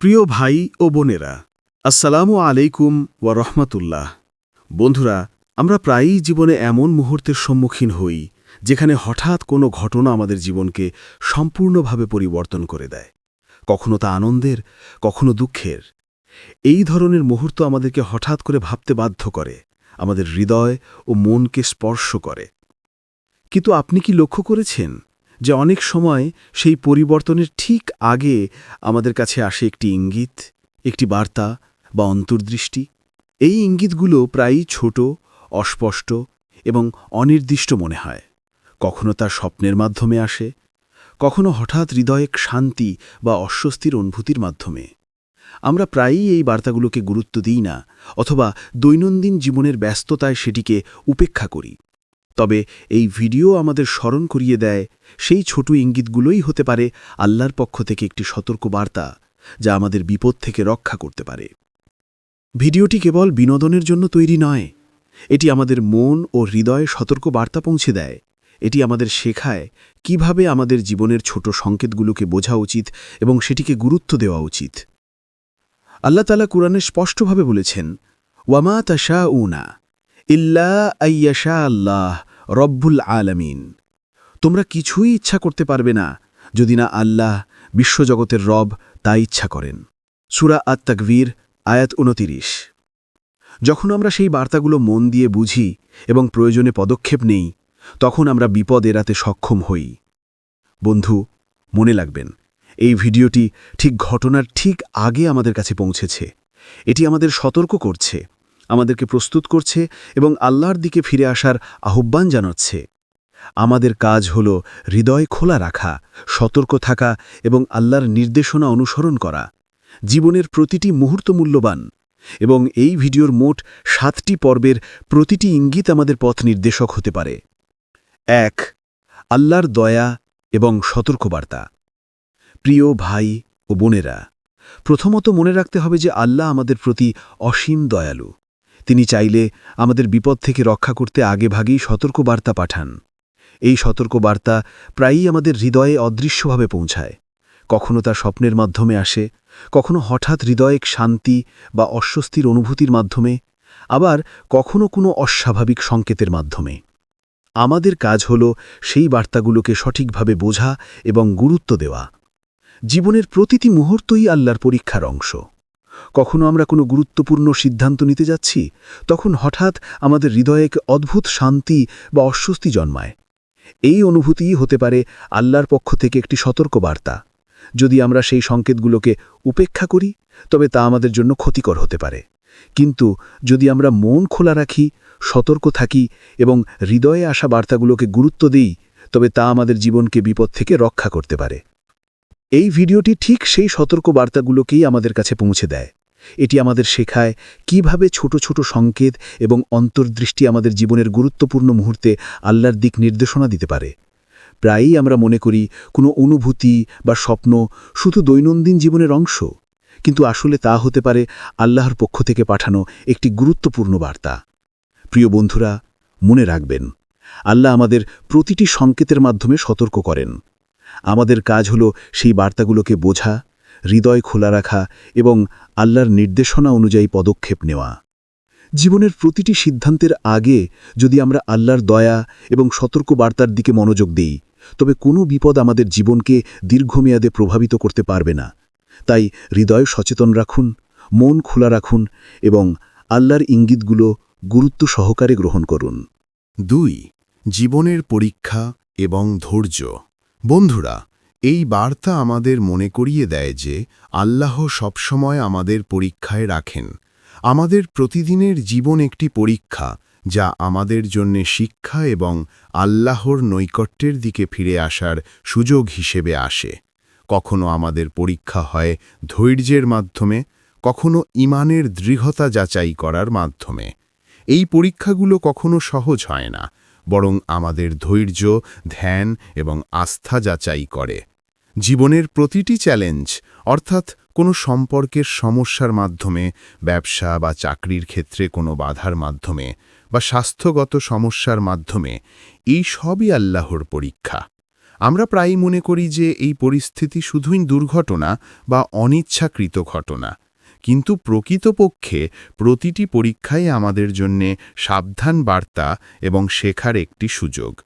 প্রিয় ভাই ও বোনেরা, আসসালামু আলাইকুম ওয়া রহমাতুল্লাহ। বন্ধুরা, আমরা প্রায়ই জীবনে এমন মুহূর্তের সম্মুখীন হই, যেখানে হঠাৎ কোনো ঘটনা আমাদের জীবনকে সম্পূর্ণভাবে পরিবর্তন করে দেয়। কখনো তা আনন্দের, কখনো দুঃখের। এই ধরনের মুহূর্ত আমাদেরকে হঠাৎ করে ভাবতে বাধ্য করে, আমাদের হৃদয় ও মনকে স্পর্শ করে। কিন্তু আপনি কি লক্ষ্য করেছেন? যে অনেক সময় সেই পরিবর্তনের ঠিক আগে আমাদের কাছে আসে একটি ইঙ্গিত, একটি বার্তা বা অন্তর্দৃষ্টি। এই ইঙ্গিতগুলো প্রায়ই ছোট, অস্পষ্ট এবং অনির্দিষ্ট মনে হয়। কখনো তা স্বপ্নের মাধ্যমে আসে, কখনো হঠাৎ হৃদয়ে শান্তি বা অস্বস্তির অনুভূতির মাধ্যমে। আমরা প্রায়ই এই বার্তাগুলোকে গুরুত্ব দিই না অথবা দৈনন্দিন জীবনের ব্যস্ততায় সেটিকে উপেক্ষা করি। তবে এই ভিডিও আমাদের স্মরণ করিয়ে দেয়, সেই ছোট ইঙ্গিতগুলোই হতে পারে আল্লাহর পক্ষ থেকে একটি সতর্ক বার্তা যা আমাদের বিপদ থেকে রক্ষা করতে পারে। ভিডিওটি কেবল বিনোদনের জন্য তৈরি নয়, এটি আমাদের মন ও হৃদয়ে সতর্ক বার্তা পৌঁছে দেয়, এটি আমাদের শেখায় কীভাবে আমাদের জীবনের ছোট সংকেতগুলোকে বোঝা উচিত এবং সেটিকে গুরুত্ব দেওয়া উচিত। আল্লাহ তালা কুরআনে স্পষ্টভাবে বলেছেন ওয়ামা তাশা উনা ইল্লা আইয়াশা আল্লাহ। রব্বুল আলামিন। তোমরা কিছুই ইচ্ছা করতে পারবে না, যদি না আল্লাহ, বিশ্বজগতের রব, তা ইচ্ছা করেন। সুরা আত আয়াত উনতিরিশ যখন আমরা সেই বার্তাগুলো মন দিয়ে বুঝি এবং প্রয়োজনে পদক্ষেপ নেই, তখন আমরা বিপদ এড়াতে সক্ষম হই। বন্ধু, মনে লাগবেন এই ভিডিওটি ঠিক ঘটনার ঠিক আগে আমাদের কাছে পৌঁছেছে। এটি আমাদের সতর্ক করছে। আমাদেরকে প্রস্তুত করছে এবং আল্লাহর দিকে ফিরে আসার আহ্বান জানাচ্ছে। আমাদের কাজ হল হৃদয় খোলা রাখা, সতর্ক থাকা এবং আল্লাহর নির্দেশনা অনুসরণ করা। জীবনের প্রতিটি মুহূর্ত মূল্যবান এবং এই ভিডিওর মোট সাতটি পর্বের প্রতিটি ইঙ্গিত আমাদের পথ নির্দেশক হতে পারে। এক, আল্লাহর দয়া এবং সতর্কবার্তা। প্রিয় ভাই ও বোনেরা, প্রথমত মনে রাখতে হবে যে আল্লাহ আমাদের প্রতি অসীম দয়ালু। তিনি চাইলে আমাদের বিপদ থেকে রক্ষা করতে আগেভাগেই সতর্কবার্তা পাঠান। এই সতর্কবার্তা প্রায়ই আমাদের হৃদয়ে অদৃশ্যভাবে পৌঁছায়। কখনো তা স্বপ্নের মাধ্যমে আসে, কখনো হঠাৎ হৃদয়ক শান্তি বা অস্বস্তির অনুভূতির মাধ্যমে, আবার কখনো কোনো অস্বাভাবিক সংকেতের মাধ্যমে। আমাদের কাজ হল সেই বার্তাগুলোকে সঠিকভাবে বোঝা এবং গুরুত্ব দেওয়া। জীবনের প্রতিটি মুহূর্তই আল্লাহর পরীক্ষার অংশ। কখনো আমরা কোনো গুরুত্বপূর্ণ সিদ্ধান্ত নিতে যাচ্ছি, তখন হঠাৎ আমাদের হৃদয়ে এক অদ্ভুত শান্তি বা অস্বস্তি জন্মায়। এই অনুভূতিই হতে পারে আল্লাহর পক্ষ থেকে একটি সতর্ক বার্তা যদি আমরা সেই সংকেতগুলোকে উপেক্ষা করি, তবে তা আমাদের জন্য ক্ষতিকর হতে পারে। কিন্তু যদি আমরা মন খোলা রাখি, সতর্ক থাকি এবং হৃদয়ে আসা বার্তাগুলোকে গুরুত্ব দিই, তবে তা আমাদের জীবনকে বিপদ থেকে রক্ষা করতে পারে। এই ভিডিওটি ঠিক সেই সতর্ক বার্তাগুলোকেই আমাদের কাছে পৌঁছে দেয়। এটি আমাদের শেখায় কীভাবে ছোট ছোট সংকেত এবং অন্তর্দৃষ্টি আমাদের জীবনের গুরুত্বপূর্ণ মুহূর্তে আল্লাহর দিক নির্দেশনা দিতে পারে। প্রায়ই আমরা মনে করি, কোনো অনুভূতি বা স্বপ্ন শুধু দৈনন্দিন জীবনের অংশ, কিন্তু আসলে তা হতে পারে আল্লাহর পক্ষ থেকে পাঠানো একটি গুরুত্বপূর্ণ বার্তা। প্রিয় বন্ধুরা, মনে রাখবেন, আল্লাহ আমাদের প্রতিটি সংকেতের মাধ্যমে সতর্ক করেন। আমাদের কাজ হল সেই বার্তাগুলোকে বোঝা, হৃদয় খোলা রাখা এবং আল্লাহর নির্দেশনা অনুযায়ী পদক্ষেপ নেওয়া। জীবনের প্রতিটি সিদ্ধান্তের আগে যদি আমরা আল্লাহর দয়া এবং সতর্ক বার্তার দিকে মনোযোগ দিই, তবে কোনো বিপদ আমাদের জীবনকে দীর্ঘমেয়াদে প্রভাবিত করতে পারবে না। তাই হৃদয় সচেতন রাখুন, মন খোলা রাখুন এবং আল্লাহর ইঙ্গিতগুলো গুরুত্ব সহকারে গ্রহণ করুন। দুই, জীবনের পরীক্ষা এবং ধৈর্য। বন্ধুরা, এই বার্তা আমাদের মনে করিয়ে দেয় যে আল্লাহ সবসময় আমাদের পরীক্ষায় রাখেন। আমাদের প্রতিদিনের জীবন একটি পরীক্ষা, যা আমাদের জন্যে শিক্ষা এবং আল্লাহর নৈকট্যের দিকে ফিরে আসার সুযোগ হিসেবে আসে। কখনো আমাদের পরীক্ষা হয় ধৈর্যের মাধ্যমে, কখনো ইমানের দৃঢ়তা যাচাই করার মাধ্যমে। এই পরীক্ষাগুলো কখনো সহজ হয় না। বরং আমাদের ধৈর্য, ধ্যান এবং আস্থা যাচাই করে। জীবনের প্রতিটি চ্যালেঞ্জ অর্থাৎ কোনো সম্পর্কের সমস্যার মাধ্যমে, ব্যবসা বা চাকরির ক্ষেত্রে কোনো বাধার মাধ্যমে বা স্বাস্থ্যগত সমস্যার মাধ্যমে, এই সবই আল্লাহর পরীক্ষা। আমরা প্রায়ই মনে করি যে এই পরিস্থিতি শুধুই দুর্ঘটনা বা অনিচ্ছাকৃত ঘটনা। কিন্তু প্রকৃতপক্ষে প্রতিটি পরীক্ষাই আমাদের জন্যে সাবধান বার্তা এবং শেখার একটি সুযোগ।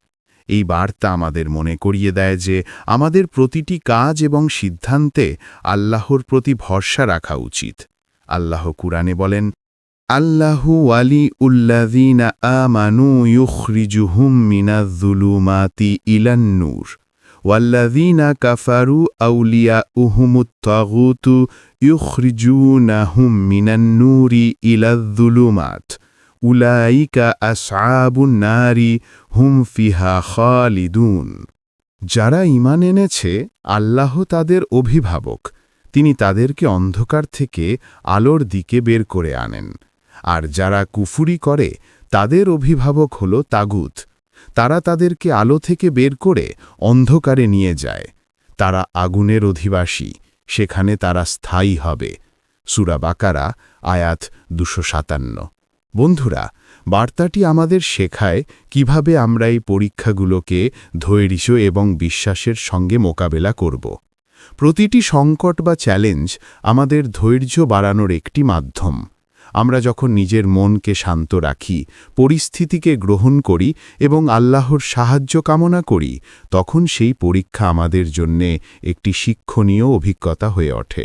এই বার্তা আমাদের মনে করিয়ে দেয় যে আমাদের প্রতিটি কাজ এবং সিদ্ধান্তে আল্লাহর প্রতি ভরসা রাখা উচিত। আল্লাহ কুরআনে বলেন, আল্লাহু ওয়ালি উল্লাযীনা আমানু ইউখরিজুহুম মিনাজ-যুলুমাতি ইলান-নূর। ওয়াল্লাযীনা কাফারু আউলিয়াউহুমুত তাগুতু ইউখরিজুনাহুম মিনান-নূরি ইলাজ-যুলুমাত উলাইকা আসআবুন নারি হুম ফিহা খালিদুন যারা ঈমান এনেছে, আল্লাহ তাদের অভিভাবক। তিনি তাদেরকে অন্ধকার থেকে আলোর দিকে বের করে আনেন। আর যারা কুফুরি করে, তাদের অভিভাবক হল তাগুত। তারা তাদেরকে আলো থেকে বের করে অন্ধকারে নিয়ে যায়। তারা আগুনের অধিবাসী, সেখানে তারা স্থায়ী হবে। সুরা বাকারা, আয়াত দুশো সাতান্ন। বন্ধুরা, বার্তাটি আমাদের শেখায় কীভাবে আমরা এই পরীক্ষাগুলোকে ধৈর্য এবং বিশ্বাসের সঙ্গে মোকাবেলা করব। প্রতিটি সংকট বা চ্যালেঞ্জ আমাদের ধৈর্য বাড়ানোর একটি মাধ্যম। আমরা যখন নিজের মনকে শান্ত রাখি, পরিস্থিতিকে গ্রহণ করি এবং আল্লাহর সাহায্য কামনা করি, তখন সেই পরীক্ষা আমাদের জন্যে একটি শিক্ষণীয় অভিজ্ঞতা হয়ে ওঠে।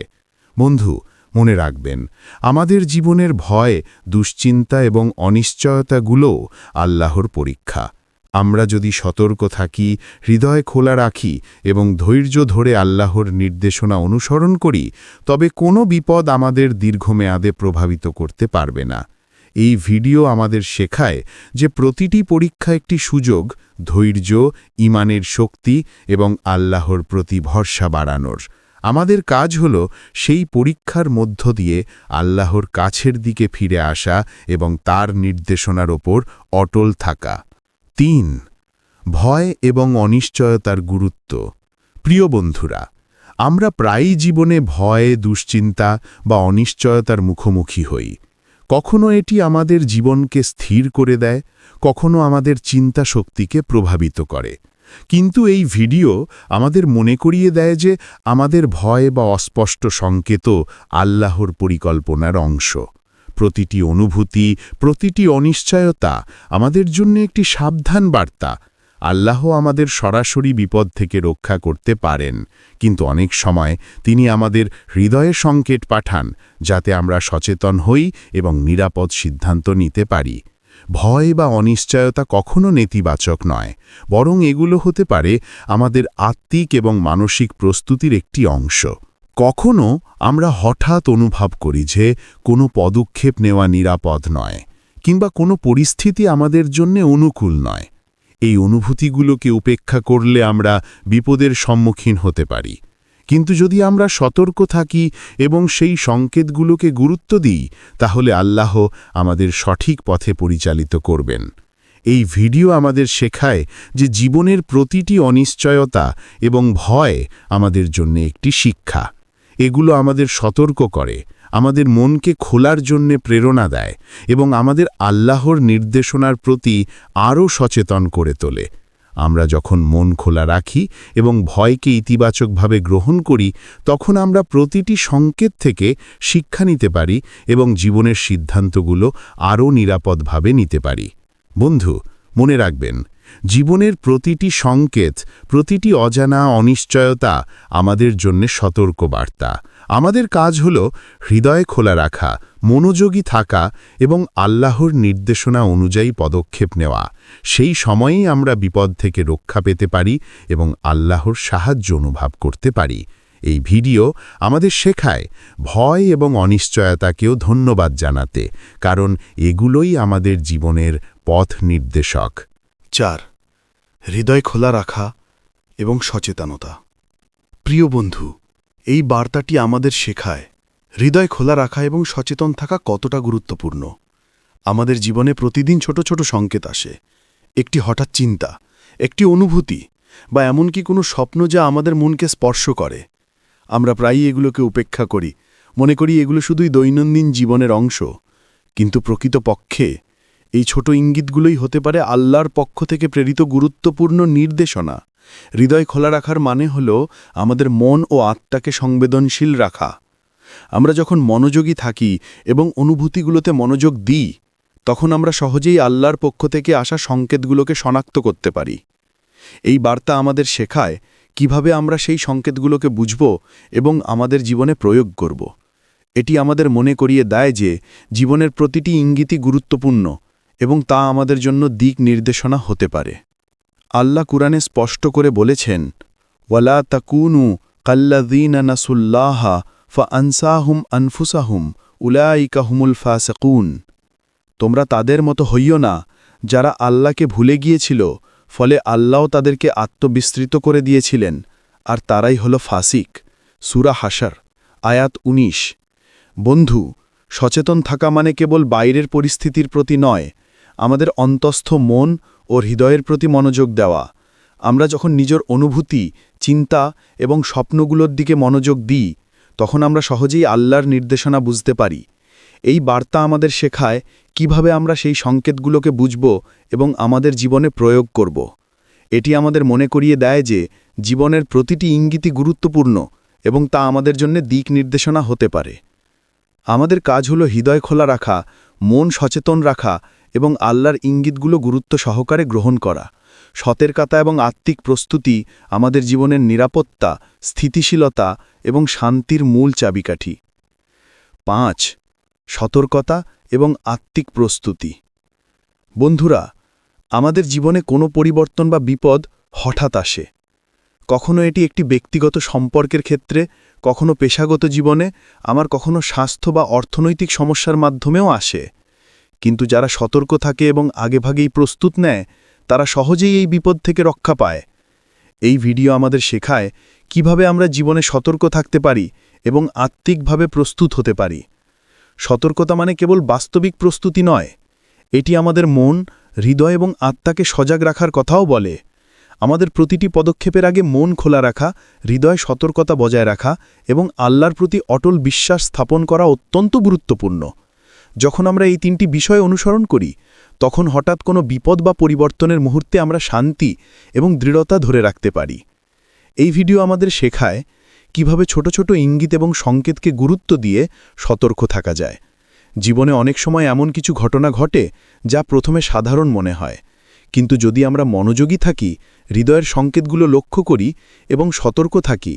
বন্ধু, মনে রাখবেন, আমাদের জীবনের ভয়, দুশ্চিন্তা এবং অনিশ্চয়তাগুলোও আল্লাহর পরীক্ষা। আমরা যদি সতর্ক থাকি, হৃদয় খোলা রাখি এবং ধৈর্য ধরে আল্লাহর নির্দেশনা অনুসরণ করি, তবে কোনো বিপদ আমাদের দীর্ঘমেয়াদে প্রভাবিত করতে পারবে না। এই ভিডিও আমাদের শেখায় যে প্রতিটি পরীক্ষা একটি সুযোগ, ধৈর্য, ইমানের শক্তি এবং আল্লাহর প্রতি ভরসা বাড়ানোর। আমাদের কাজ হল সেই পরীক্ষার মধ্য দিয়ে আল্লাহর কাছের দিকে ফিরে আসা এবং তার নির্দেশনার ওপর অটল থাকা। তিন, ভয় এবং অনিশ্চয়তার গুরুত্ব। প্রিয় বন্ধুরা, আমরা প্রায়ই জীবনে ভয়ে, দুশ্চিন্তা বা অনিশ্চয়তার মুখোমুখি হই। কখনো এটি আমাদের জীবনকে স্থির করে দেয়, কখনো আমাদের চিন্তা শক্তিকে প্রভাবিত করে। কিন্তু এই ভিডিও আমাদের মনে করিয়ে দেয় যে আমাদের ভয় বা অস্পষ্ট সংকেত আল্লাহর পরিকল্পনার অংশ। প্রতিটি অনুভূতি, প্রতিটি অনিশ্চয়তা আমাদের জন্য একটি সাবধান বার্তা। আল্লাহ আমাদের সরাসরি বিপদ থেকে রক্ষা করতে পারেন। কিন্তু অনেক সময় তিনি আমাদের হৃদয়ে সংকেত পাঠান, যাতে আমরা সচেতন হই এবং নিরাপদ সিদ্ধান্ত নিতে পারি। ভয় বা অনিশ্চয়তা কখনো নেতিবাচক নয়, বরং এগুলো হতে পারে আমাদের আত্মিক এবং মানসিক প্রস্তুতির একটি অংশ। কখনো আমরা হঠাৎ অনুভব করি যে কোনো পদক্ষেপ নেওয়া নিরাপদ নয়, কিংবা কোনো পরিস্থিতি আমাদের জন্য অনুকূল নয়। এই অনুভূতিগুলোকে উপেক্ষা করলে আমরা বিপদের সম্মুখীন হতে পারি। কিন্তু যদি আমরা সতর্ক থাকি এবং সেই সংকেতগুলোকে গুরুত্ব দিই, তাহলে আল্লাহ আমাদের সঠিক পথে পরিচালিত করবেন। এই ভিডিও আমাদের শেখায় যে জীবনের প্রতিটি অনিশ্চয়তা এবং ভয় আমাদের জন্য একটি শিক্ষা। এগুলো আমাদের সতর্ক করে, আমাদের মনকে খোলার জন্যে প্রেরণা দেয় এবং আমাদের আল্লাহর নির্দেশনার প্রতি আরও সচেতন করে তোলে। আমরা যখন মন খোলা রাখি এবং ভয়কে ইতিবাচকভাবে গ্রহণ করি, তখন আমরা প্রতিটি সংকেত থেকে শিক্ষা নিতে পারি এবং জীবনের সিদ্ধান্তগুলো আরও নিরাপদভাবে নিতে পারি। বন্ধু, মনে রাখবেন জীবনের প্রতিটি সংকেত, প্রতিটি অজানা অনিশ্চয়তা আমাদের জন্য সতর্ক বার্তা আমাদের কাজ হল হৃদয় খোলা রাখা, মনোযোগী থাকা এবং আল্লাহর নির্দেশনা অনুযায়ী পদক্ষেপ নেওয়া। সেই সময়েই আমরা বিপদ থেকে রক্ষা পেতে পারি এবং আল্লাহর সাহায্য অনুভব করতে পারি। এই ভিডিও আমাদের শেখায় ভয় এবং অনিশ্চয়তাকেও ধন্যবাদ জানাতে, কারণ এগুলোই আমাদের জীবনের পথ নির্দেশক। চার হৃদয় খোলা রাখা এবং সচেতনতা। প্রিয় বন্ধু, এই বার্তাটি আমাদের শেখায়, হৃদয় খোলা রাখা এবং সচেতন থাকা কতটা গুরুত্বপূর্ণ। আমাদের জীবনে প্রতিদিন ছোট ছোট সংকেত আসে, একটি হঠাৎ চিন্তা, একটি অনুভূতি বা এমনকি কোনো স্বপ্ন যা আমাদের মনকে স্পর্শ করে। আমরা প্রায়ই এগুলোকে উপেক্ষা করি, মনে করি এগুলো শুধুই দৈনন্দিন জীবনের অংশ, কিন্তু প্রকৃতপক্ষে এই ছোট ইঙ্গিতগুলোই হতে পারে আল্লাহর পক্ষ থেকে প্রেরিত গুরুত্বপূর্ণ নির্দেশনা। হৃদয় খোলা রাখার মানে হল আমাদের মন ও আত্মাকে সংবেদনশীল রাখা। আমরা যখন মনোযোগী থাকি এবং অনুভূতিগুলোতে মনোযোগ দিই, তখন আমরা সহজেই আল্লাহর পক্ষ থেকে আসা সংকেতগুলোকে শনাক্ত করতে পারি। এই বার্তা আমাদের শেখায় কীভাবে আমরা সেই সংকেতগুলোকে বুঝব এবং আমাদের জীবনে প্রয়োগ করব। এটি আমাদের মনে করিয়ে দেয় যে জীবনের প্রতিটি ইঙ্গিতই গুরুত্বপূর্ণ। এবং তা আমাদের জন্য দিক নির্দেশনা হতে পারে। আল্লাহ কুরআনে স্পষ্ট করে বলেছেন, ওয়ালা তাকুনু কাল্লাদিনা নাসুল্লাহা ফা আনসাহুম আনফুসাহুম, উলাইকা হুমুল ফাসকুন। তোমরা তাদের মতো হইও না যারা আল্লাহকে ভুলে গিয়েছিল, ফলে আল্লাহ তাদেরকে আত্মবিস্তৃত করে দিয়েছিলেন, আর তারাই হল ফাসিক। সুরা হাসার আয়াত ১৯ বন্ধু, সচেতন থাকা মানে কেবল বাইরের পরিস্থিতির প্রতি নয় আমাদের অন্তস্থ মন ও হৃদয়ের প্রতি মনোযোগ দেওয়া। আমরা যখন নিজের অনুভূতি, চিন্তা এবং স্বপ্নগুলোর দিকে মনোযোগ দিই, তখন আমরা সহজেই আল্লাহর নির্দেশনা বুঝতে পারি। এই বার্তা আমাদের শেখায় কীভাবে আমরা সেই সংকেতগুলোকে বুঝব এবং আমাদের জীবনে প্রয়োগ করব। এটি আমাদের মনে করিয়ে দেয় যে জীবনের প্রতিটি ইঙ্গিতই গুরুত্বপূর্ণ এবং তা আমাদের জন্য দিক নির্দেশনা হতে পারে। আমাদের কাজ হলো হৃদয় খোলা রাখা, মন সচেতন রাখা এবং আল্লাহর ইঙ্গিতগুলো গুরুত্ব সহকারে গ্রহণ করা। সতেরকাতা এবং আত্মিক প্রস্তুতি আমাদের জীবনের নিরাপত্তা, স্থিতিশীলতা এবং শান্তির মূল চাবিকাঠি। পাঁচ, সতর্কতা এবং আত্মিক প্রস্তুতি। বন্ধুরা, আমাদের জীবনে কোনো পরিবর্তন বা বিপদ হঠাৎ আসে। কখনো এটি একটি ব্যক্তিগত সম্পর্কের ক্ষেত্রে, কখনো পেশাগত জীবনে আমার কখনো স্বাস্থ্য বা অর্থনৈতিক সমস্যার মাধ্যমেও আসে। কিন্তু যারা সতর্ক থাকে এবং আগেভাগেই প্রস্তুত নেয়, তারা সহজেই এই বিপদ থেকে রক্ষা পায়। এই ভিডিও আমাদের শেখায় কীভাবে আমরা জীবনে সতর্ক থাকতে পারি এবং আত্মিকভাবে প্রস্তুত হতে পারি। সতর্কতা মানে কেবল বাস্তবিক প্রস্তুতি নয়, এটি আমাদের মন, হৃদয় এবং আত্মাকে সজাগ রাখার কথাও বলে। আমাদের প্রতিটি পদক্ষেপের আগে মন খোলা রাখা, হৃদয় সতর্কতা বজায় রাখা এবং আল্লাহর প্রতি অটল বিশ্বাস স্থাপন করা অত্যন্ত গুরুত্বপূর্ণ। যখন আমরা এই তিনটি বিষয় অনুসরণ করি, তখন হঠাৎ কোনো বিপদ বা পরিবর্তনের মুহূর্তে আমরা শান্তি এবং দৃঢ়তা ধরে রাখতে পারি। এই ভিডিও আমাদের শেখায় কীভাবে ছোট ছোট ইঙ্গিত এবং সংকেতকে গুরুত্ব দিয়ে সতর্ক থাকা যায়। জীবনে অনেক সময় এমন কিছু ঘটনা ঘটে যা প্রথমে সাধারণ মনে হয়। কিন্তু যদি আমরা মনোযোগী থাকি, হৃদয়ের সংকেতগুলো লক্ষ্য করি এবং সতর্ক থাকি,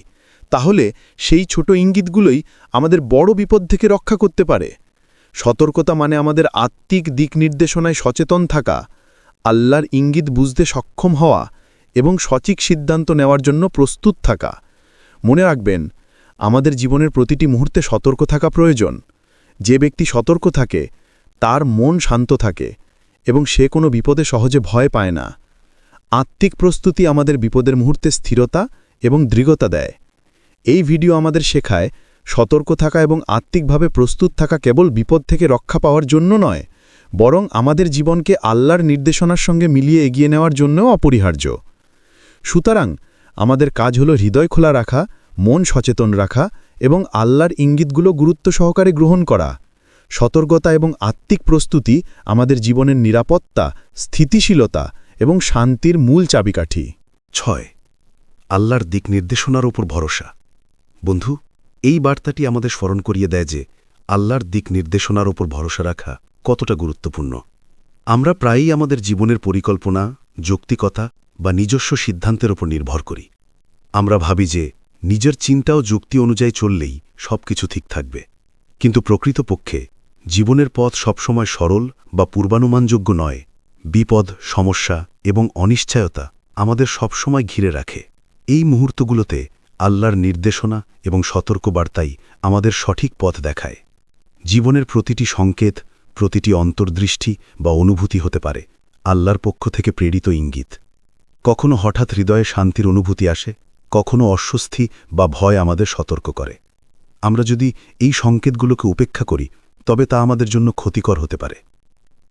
তাহলে সেই ছোট ইঙ্গিতগুলোই আমাদের বড় বিপদ থেকে রক্ষা করতে পারে। সতর্কতা মানে আমাদের আত্মিক দিক নির্দেশনায় সচেতন থাকা, আল্লাহর ইঙ্গিত বুঝতে সক্ষম হওয়া এবং সঠিক সিদ্ধান্ত নেওয়ার জন্য প্রস্তুত থাকা। মনে রাখবেন, আমাদের জীবনের প্রতিটি মুহূর্তে সতর্ক থাকা প্রয়োজন। যে ব্যক্তি সতর্ক থাকে, তার মন শান্ত থাকে এবং সে কোনো বিপদে সহজে ভয় পায় না। আত্মিক প্রস্তুতি আমাদের বিপদের মুহূর্তে স্থিরতা এবং দৃঢ়তা দেয়। এই ভিডিও আমাদের শেখায় সতর্ক থাকা এবং আত্মিকভাবে প্রস্তুত থাকা কেবল বিপদ থেকে রক্ষা পাওয়ার জন্য নয়, বরং আমাদের জীবনকে আল্লাহর নির্দেশনার সঙ্গে মিলিয়ে এগিয়ে নেওয়ার জন্যও অপরিহার্য। সুতরাং, আমাদের কাজ হল হৃদয় খোলা রাখা, মন সচেতন রাখা এবং আল্লাহর ইঙ্গিতগুলো গুরুত্ব সহকারে গ্রহণ করা। সতর্কতা এবং আত্মিক প্রস্তুতি আমাদের জীবনের নিরাপত্তা, স্থিতিশীলতা এবং শান্তির মূল চাবিকাঠি। ছয়, আল্লাহর দিক নির্দেশনার ওপর ভরসা। বন্ধু এই বার্তাটি আমাদের স্মরণ করিয়ে দেয় যে আল্লাহর দিক নির্দেশনার ওপর ভরসা রাখা কতটা গুরুত্বপূর্ণ। আমরা প্রায়ই আমাদের জীবনের পরিকল্পনা, যৌক্তিকতা বা নিজস্ব সিদ্ধান্তের ওপর নির্ভর করি। আমরা ভাবি যে নিজের চিন্তা ও যুক্তি অনুযায়ী চললেই সবকিছু ঠিক থাকবে। কিন্তু প্রকৃতপক্ষে জীবনের পথ সবসময় সরল বা পূর্বানুমানযোগ্য নয়। বিপদ, সমস্যা এবং অনিশ্চয়তা আমাদের সবসময় ঘিরে রাখে। এই মুহূর্তগুলোতে আল্লাহর নির্দেশনা এবং সতর্কবার্তাই আমাদের সঠিক পথ দেখায়। জীবনের প্রতিটি সংকেত, প্রতিটি অন্তর্দৃষ্টি বা অনুভূতি হতে পারে, আল্লাহর পক্ষ থেকে প্রেরিত ইঙ্গিত। কখনো হঠাৎ হৃদয়ে শান্তির অনুভূতি আসে, কখনো অস্বস্তি বা ভয় আমাদের সতর্ক করে। আমরা যদি এই সংকেতগুলোকে উপেক্ষা করি, তবে তা আমাদের জন্য ক্ষতিকর হতে পারে।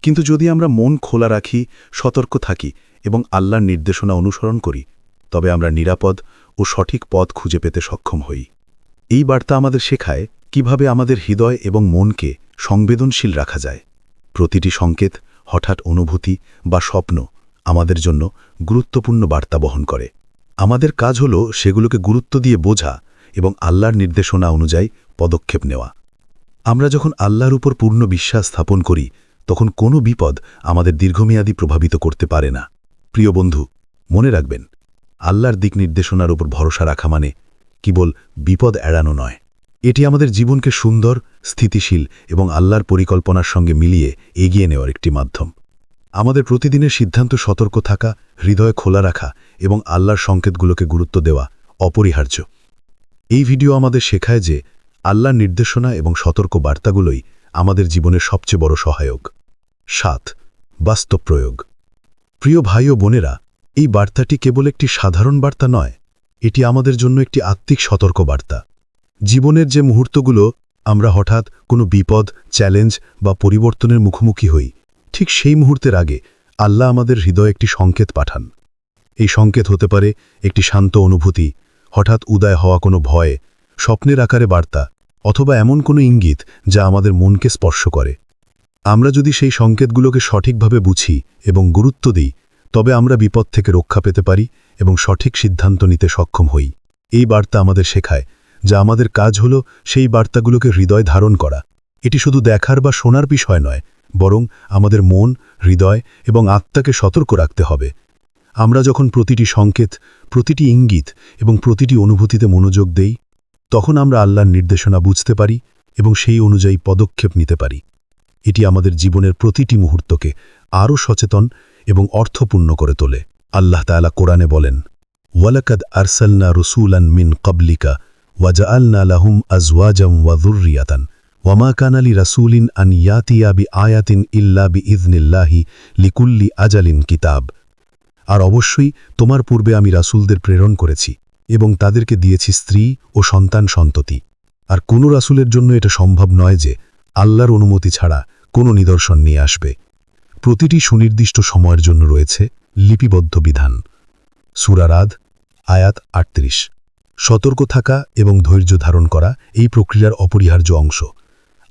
কিন্তু যদি আমরা মন খোলা রাখি, সতর্ক থাকি এবং আল্লাহর নির্দেশনা অনুসরণ করি, তবে আমরা নিরাপদ ও সঠিক পথ খুঁজে পেতে সক্ষম হই। এই বার্তা আমাদের শেখায় কীভাবে আমাদের হৃদয় এবং মনকে সংবেদনশীল রাখা যায়। প্রতিটি সংকেত, হঠাৎ অনুভূতি বা স্বপ্ন আমাদের জন্য গুরুত্বপূর্ণ বার্তা বহন করে। আমাদের কাজ হল সেগুলোকে গুরুত্ব দিয়ে বোঝা এবং আল্লাহর নির্দেশনা অনুযায়ী পদক্ষেপ নেওয়া। আমরা যখন আল্লাহর উপর পূর্ণ বিশ্বাস স্থাপন করি, তখন কোনো বিপদ আমাদের দীর্ঘমেয়াদী প্রভাবিত করতে পারে না। প্রিয় বন্ধু, মনে রাখবেন আল্লাহর দিক নির্দেশনার উপর ভরসা রাখা মানে কেবল বিপদ এড়ানো নয়। এটি আমাদের জীবনকে সুন্দর, স্থিতিশীল এবং আল্লাহর পরিকল্পনার সঙ্গে মিলিয়ে এগিয়ে নেওয়ার একটি মাধ্যম। আমাদের প্রতিদিনের সিদ্ধান্ত সতর্ক থাকা, হৃদয় খোলা রাখা এবং আল্লাহর সংকেতগুলোকে গুরুত্ব দেওয়া অপরিহার্য। এই ভিডিও আমাদের শেখায় যে আল্লাহর নির্দেশনা এবং সতর্ক বার্তাগুলোই আমাদের জীবনের সবচেয়ে বড় সহায়ক। সাত, বাস্তব প্রয়োগ। প্রিয় ভাই ও বোনেরা এই বার্তাটি কেবল একটি সাধারণ বার্তা নয়, এটি আমাদের জন্য একটি আত্মিক সতর্ক বার্তা জীবনের যে মুহূর্তগুলো, আমরা হঠাৎ কোনো বিপদ, চ্যালেঞ্জ বা পরিবর্তনের মুখোমুখি হই। ঠিক সেই মুহূর্তের আগে আল্লাহ আমাদের হৃদয়ে একটি সংকেত পাঠান। এই সংকেত হতে পারে একটি শান্ত অনুভূতি, হঠাৎ উদয় হওয়া কোনো ভয়, স্বপ্নের আকারে বার্তা, অথবা এমন কোনো ইঙ্গিত যা আমাদের মনকে স্পর্শ করে। আমরা যদি সেই সংকেতগুলোকে সঠিকভাবে বুঝি এবং গুরুত্ব দিই তবে আমরা বিপদ থেকে রক্ষা পেতে পারি এবং সঠিক সিদ্ধান্ত নিতে সক্ষম হই। এই বার্তা আমাদের শেখায়, যা আমাদের কাজ হল সেই বার্তাগুলোকে হৃদয় ধারণ করা। এটি শুধু দেখার বা শোনার বিষয় নয়, বরং আমাদের মন, হৃদয় এবং আত্মাকে সতর্ক রাখতে হবে। আমরা যখন প্রতিটি সংকেত, প্রতিটি ইঙ্গিত এবং প্রতিটি অনুভূতিতে মনোযোগ দেই, তখন আমরা আল্লাহর নির্দেশনা বুঝতে পারি এবং সেই অনুযায়ী পদক্ষেপ নিতে পারি। এটি আমাদের জীবনের প্রতিটি মুহূর্তকে আরও সচেতন এবং অর্থপূর্ণ করে তোলে। আল্লাহ তাআলা কোরআনে বলেন, ওয়ালাকাদ আরসালনা রসুলান মিন কবলিকা ওয়াজআলনা লাহুম আজওয়াজাম ওয়াজুরিয়াতান ওয়ামা কানালি রাসূলিন আন ইয়াতিয়া বি আয়াতিন ইল্লা বি ইযনিল্লাহি লিকুল্লি আজালিন কিতাব। আর অবশ্যই তোমার পূর্বে আমি রাসূলদের প্রেরণ করেছি এবং তাদেরকে দিয়েছি স্ত্রী ও সন্তান সন্ততি। আর কোনো রাসূলের জন্য এটা সম্ভব নয় যে আল্লাহর অনুমতি ছাড়া কোনো নিদর্শন নিয়ে আসবে। প্রতিটি সুনির্দিষ্ট সময়ের জন্য রয়েছে লিপিবদ্ধ বিধান। সুরারাধ আয়াত আটত্রিশ। সতর্ক থাকা এবং ধৈর্য ধারণ করা এই প্রক্রিয়ার অপরিহার্য অংশ।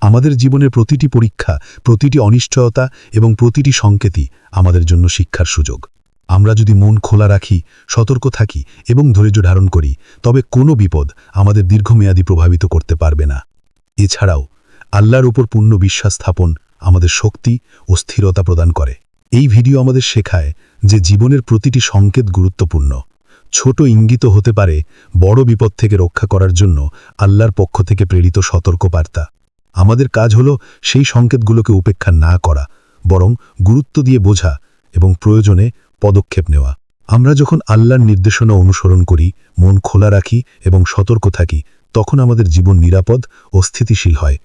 আমাদের জীবনের প্রতিটি পরীক্ষা, প্রতিটি অনিশ্চয়তা এবং প্রতিটি সংকেতই আমাদের জন্য শিক্ষার সুযোগ। আমরা যদি মন খোলা রাখি, সতর্ক থাকি এবং ধৈর্য ধারণ করি, তবে কোনো বিপদ আমাদের দীর্ঘমেয়াদী প্রভাবিত করতে পারবে না। এছাড়াও আল্লাহর উপর পূর্ণ বিশ্বাস স্থাপন আমাদের শক্তি ও স্থিরতা প্রদান করে। এই ভিডিও আমাদের শেখায় যে জীবনের প্রতিটি সংকেত গুরুত্বপূর্ণ। ছোট ইঙ্গিত হতে পারে বড় বিপদ থেকে রক্ষা করার জন্য আল্লাহর পক্ষ থেকে প্রেরিত সতর্ক বার্তা আমাদের কাজ হল সেই সংকেতগুলোকে উপেক্ষা না করা, বরং গুরুত্ব দিয়ে বোঝা এবং প্রয়োজনে পদক্ষেপ নেওয়া। আমরা যখন আল্লাহর নির্দেশনা অনুসরণ করি, মন খোলা রাখি এবং সতর্ক থাকি, তখন আমাদের জীবন নিরাপদ ও স্থিতিশীল হয়।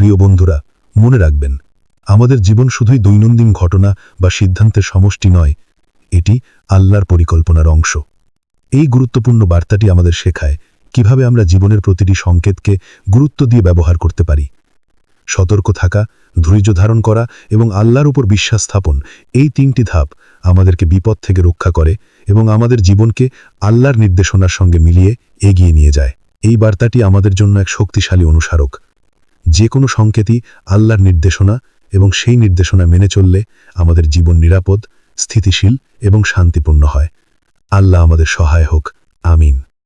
প্রিয় বন্ধুরা, মনে রাখবেন, আমাদের জীবন শুধুই দৈনন্দিন ঘটনা বা সিদ্ধান্তের সমষ্টি নয়, এটি আল্লাহর পরিকল্পনার অংশ। এই গুরুত্বপূর্ণ বার্তাটি আমাদের শেখায় কীভাবে আমরা জীবনের প্রতিটি সংকেতকে গুরুত্ব দিয়ে ব্যবহার করতে পারি। সতর্ক থাকা, ধৈর্য ধারণ করা এবং আল্লাহর উপর বিশ্বাস স্থাপন, এই তিনটি ধাপ আমাদেরকে বিপদ থেকে রক্ষা করে এবং আমাদের জীবনকে আল্লাহর নির্দেশনার সঙ্গে মিলিয়ে এগিয়ে নিয়ে যায়। এই বার্তাটি আমাদের জন্য এক শক্তিশালী অনুসারক। যে কোনো সংকেতই আল্লাহর নির্দেশনা এবং সেই নির্দেশনা মেনে চললে আমাদের জীবন নিরাপদ, স্থিতিশীল এবং শান্তিপূর্ণ হয়। আল্লাহ আমাদের সহায় হোক। আমিন।